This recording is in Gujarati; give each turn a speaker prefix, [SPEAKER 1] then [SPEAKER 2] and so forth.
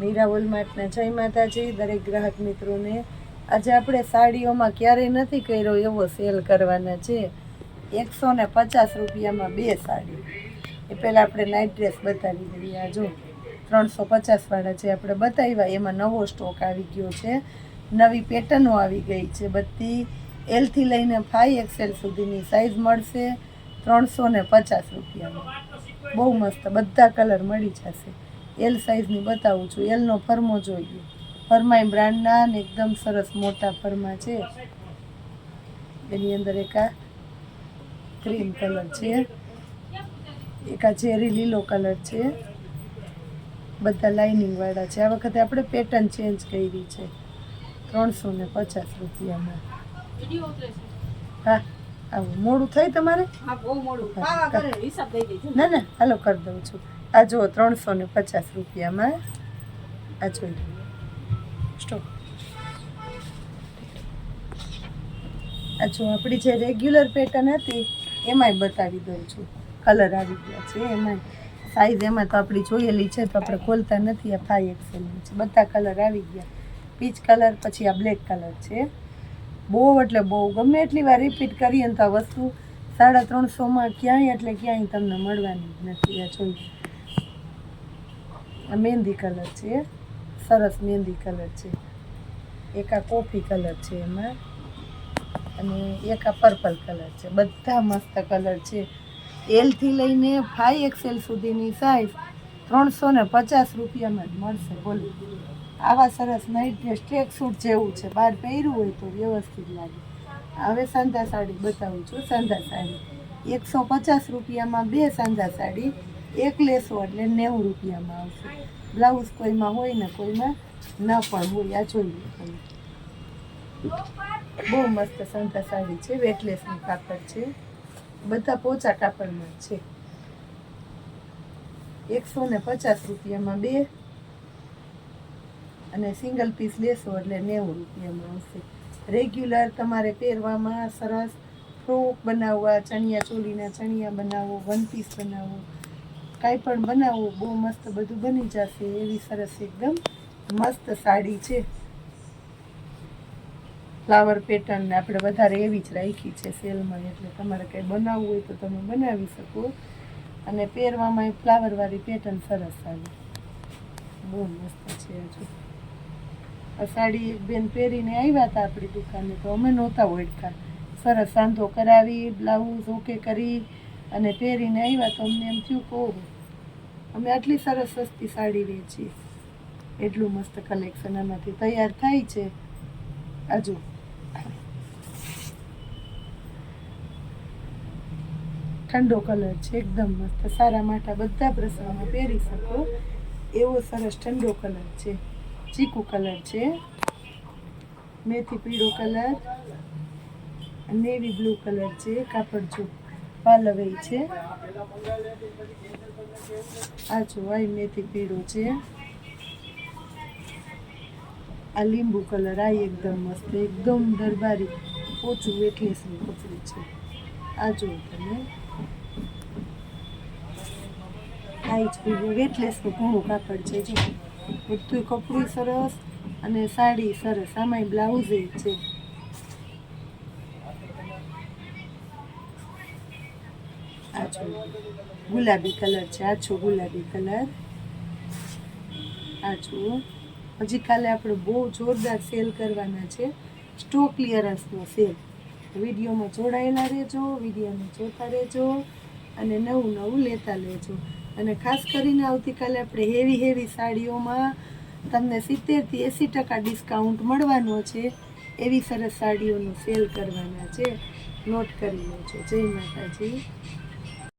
[SPEAKER 1] મીરા વોલમાર્ટના જય માતાજી, દરેક ગ્રાહક મિત્રોને. આજે આપણે સાડીઓમાં ક્યારેય નથી કર્યો એવો સેલ કરવાના છે. એકસો ને પચાસ રૂપિયામાં બે સાડી. એ પહેલાં આપણે નાઇટ ડ્રેસ બતાવી દઈએ. આ જો, ત્રણસો પચાસવાળા છે આપણે બતાવ્યા, એમાં નવો સ્ટોક આવી ગયો છે. નવી પેટર્નો આવી ગઈ છે બધી. એલથી લઈને ફાઈ એક્સેલ સુધીની સાઇઝ મળશે ત્રણસો ને પચાસ રૂપિયામાં. બહુ મસ્ત, બધા કલર મળી જશે. એલ સાઇઝની બતાવું છું. એલનો ફરમો જોઈએ. ફરમાઈ બ્રાન્ડના ને એકદમ સરસ મોટા ફરમા છે. એની અંદર એક આ ક્રીમ કલર છે. એક આ ચેરી લીલો કલર છે. બધા લાઇનિંગવાળા છે. આ વખતે આપણે પેટર્ન ચેન્જ કરી છે. ત્રણસો ને પચાસ રૂપિયામાં. હા આવું મોડું થાય તમારે? ના ના હાલો કરી દઉં છું. આ જુઓ, ત્રણસો ને પચાસ રૂપિયામાં. આ જોઈ આ જો આપણી જે રેગ્યુલર પેટર્ન હતી, એમાંય બતાવી દઉં છું. કલર આવી ગયા છે, એમાંય. સાઈઝ એમાં તો આપણી જોયેલી છે, તો આપણે ખોલતા નથી, આ ફાઈ એક્સેલની છે. બધા કલર આવી ગયા. પીચ કલર પછી આ બ્લેક કલર છે. બહુ એટલે બહુ ગમે એટલી વાર રિપીટ કરીએ ને તો આ વસ્તુ સાડા ત્રણસોમાં ક્યાંય એટલે ક્યાંય તમને મળવાની જ નથી, આ જોઈએ. આ મહેંદી કલર છે સરસ મહેંદી કલર છે. એક આ કોફી કલર છે એમાં, અને એક આ પર્પલ કલર છે. બધા મસ્ત કલર છે. એલથી લઈને ફાઈ એક્સેલ સુધીની સાઈઝ ત્રણસો ને પચાસ રૂપિયામાં જ મળશે, બોલો. આવા સરસ નાઇટ ડ્રેસ ટ્રેક સૂટ જેવું છે. બહાર પહેર્યું હોય તો વ્યવસ્થિત લાગે. હવે સાંધા સાડી બતાવું છું. સાંધા સાડી એકસો પચાસ રૂપિયામાં બે સાંધા સાડી એક લેસો એટલે નેવું રૂપિયામાં આવશે. બ્લાઉઝ કોઈમાં હોય ને કોઈમાં ન પણ હોય, આ જોઈએ તમે. બહુ મસ્ત સંતા સાડી છે, વેટલેસનું કાપડ છે. બધા પોચા કાપડમાં છે. એકસો ને પચાસ રૂપિયામાં બે અને સિંગલ પીસ લેશો એટલે નેવું રૂપિયામાં આવશે. રેગ્યુલર તમારે પહેરવામાં સરસ ફ્રોક બનાવવા, ચણિયા ચોલીના ચણિયા બનાવો, વન પીસ બનાવો. કાંઈ પણ બનાવો બહુ મસ્ત બધું બની જશે એવી સરસ એકદમ મસ્ત સાડી છે. ફ્લાવર પેટર્ન આપણે વધારે એવી જ રાખી છે સેલમાં, એટલે તમારે કંઈ બનાવવું હોય તો તમે બનાવી શકો. અને પહેરવામાં ફ્લાવરવાળી પેટર્ન સરસ આવે. બહુ મસ્ત છે હજુ આ સાડી બેન પહેરીને આવ્યા હતા આપણી દુકાને, તો અમે નહોતા ઓળખા સરસ સાંધો કરાવી, બ્લાઉઝ ઓકે કરી અને પહેરીને આવ્યા તો અમને એમ થયું કહો અમે આટલી સરસ સસ્તી સાડી વેચીએ એટલું મસ્ત કલેક્શન આમાંથી તૈયાર થાય છે. હજુ ઠંડો કલર છે, એકદમ મસ્ત. સારા માટા બધા પ્રસંગમાં પહેરી શકો. એવો સરસ ઠંડો કલર છે. ચીકુ કલર છે. મેથી પીળો કલર નેવી બ્લુ કલર છે. કાપડ જો પાલવે છે. આ જો મેથી પીળો છે. આ લીંબુ કલર આ એકદમ મસ્ત, એકદમ દરબારી, ઓછું વેટલેસનું કપડું છે. આ જો તમે. આ જ પીળું વેટલેસનું ઘણું કાપડ છે જો. બધું કપડું સરસ અને સાડી સરસ. આમાંય બ્લાઉઝ છે. આ જો ગુલાબી કલર છે, આછો ગુલાબી કલર. આછો. હજી કાલે આપણે બહુ જોરદાર સેલ કરવાના છે, સ્ટોક ક્લિયરન્સનો સેલ. વિડીયોમાં જોડાયેલા રહેજો, વિડીયોને જોતા રહેજો અને નવું નવું લેતા લેજો. અને ખાસ કરીને આવતીકાલે આપણે હેવી હેવી સાડીઓમાં તમને સિત્તેરથી એંસી ટકા ડિસ્કાઉન્ટ મળવાનો છે, એવી સરસ સાડીઓનું સેલ કરવાના છે. નોટ કરી લેજો. જય માતાજી.